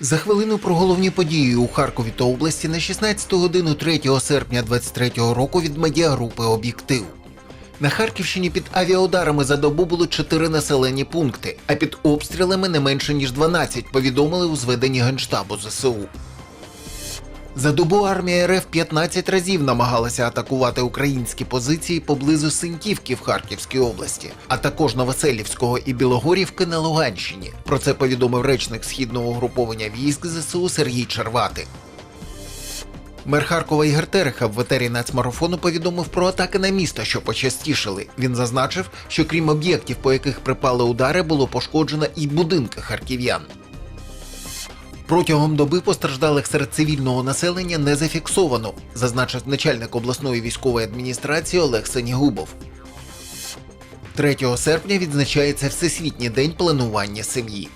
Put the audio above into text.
За хвилину про головні події у Харкові та області на 16 годину 3 серпня 2023 року від медіагрупи Об'єктив. На Харківщині під авіаударами за добу було 4 населені пункти, а під обстрілами не менше ніж 12, повідомили у зведенні Генштабу ЗСУ. За добу армія РФ 15 разів намагалася атакувати українські позиції поблизу Синьківки в Харківській області, а також Новоселівського і Білогорівки на Луганщині. Про це повідомив речник східного угруповання військ ЗСУ Сергій Червати. Мер Харкова Ігор Тереха в етері нацмарафону повідомив про атаки на місто, що почастішали. Він зазначив, що крім об'єктів, по яких припали удари, було пошкоджено і будинки харків'ян. Протягом доби постраждалих серед цивільного населення не зафіксовано, зазначив начальник обласної військової адміністрації Олег Сенігубов. 3 серпня відзначається Всесвітній день планування сім'ї.